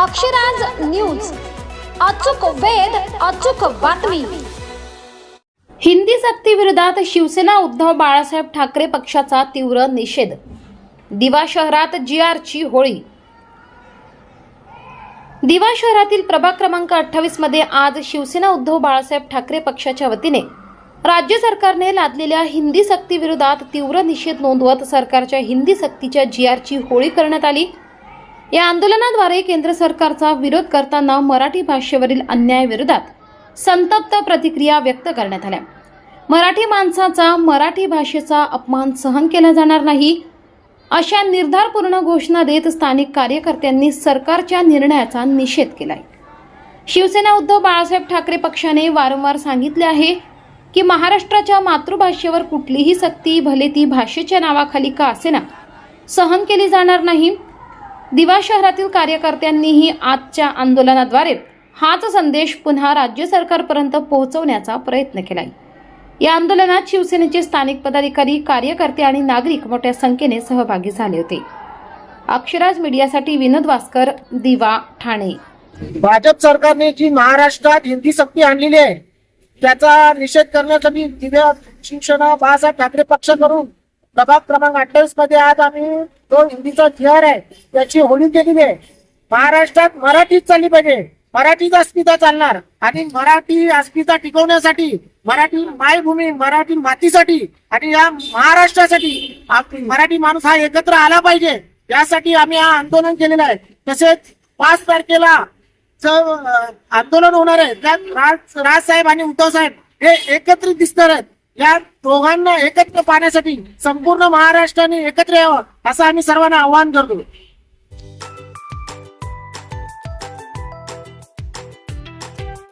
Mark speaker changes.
Speaker 1: Akshraj news. अचूक वेध अचूक बातमी. हिंदी सक्ती विरोधात शिवसेना उद्धव बाळासाहेब ठाकरे पक्षाचा तीव्र निषेध. दिवा शहरात जी आरची होळी. दिवा शहरातील प्रभाग क्रमांक अठ्ठावीसमध्ये आज शिवसेना उद्धव बाळासाहेब ठाकरे पक्षाच्या वतीने राज्य सरकारने लादलेल्या हिंदी सक्ती विरोधात तीव्र निषेध नोंदवत सरकारच्या हिंदी सक्तीच्या जी आरची होळी करण्यात आली. या आंदोलनाद्वारे केंद्र सरकारचा विरोध करताना मराठी भाषेवरील अन्यायाविरोधात संतप्त प्रतिक्रिया व्यक्त करण्यात आल्या. मराठी माणसाचा मराठी भाषेचा अपमान सहन केला जाणार नाही अशा निर्धारपूर्ण घोषणा देत स्थानिक कार्यकर्त्यांनी सरकारच्या निर्णयाचा निषेध केलाय. शिवसेना उद्धव बाळासाहेब ठाकरे पक्षाने वारंवार सांगितले आहे की महाराष्ट्राच्या मातृभाषेवर कुठलीही सक्ती भले ती भाषेच्या नावाखाली का असेना सहन केली जाणार नाही. दिवा शहरातील कार्यकर्त्यांनीही आजच्या आंदोलनाद्वारे हाच संदेश पुन्हा राज्य सरकारपर्यंत पोहोचवण्याचा प्रयत्न केलाय. या आंदोलनात शिवसेनेचे स्थानिक पदाधिकारी कार्यकर्ते आणि नागरिक मोठ्या संख्येने सहभागी झाले होते. अक्षराज मीडियासाठी विनोद वास्कर दिवा ठाणे.
Speaker 2: भाजप सरकारने जी महाराष्ट्रात हिंदी सक्ती आणलेली आहे त्याचा निषेध करण्यासाठी दिव्या शिवसेना बाळासाहेब ठाकरे पक्षाकडून प्रभाग क्रमांक अठ्ठावीसमध्ये आज आम्ही जो हिंदीचा थिअर आहे त्याची होळी केलेली आहे. महाराष्ट्रात मराठीच चालली पाहिजे. मराठीच अस्मिता चालणार. आणि मराठी अस्मिता टिकवण्यासाठी मराठी मायभूमी मराठी मातीसाठी आणि या महाराष्ट्रासाठी मराठी माणूस हा एकत्र आला पाहिजे. यासाठी आम्ही हा आंदोलन केलेलं आहे. तसेच पाच तारखेला च- आंदोलन होणार आहे त्यात राज राजसाहेब आणि उद्धव साहेब हे एकत्रित दिसणार आहेत. या दोघांना एकत्र पाहण्यासाठी संपूर्ण महाराष्ट्राने एकत्र यावं असं आम्ही सर्वांना आवाहन करतो.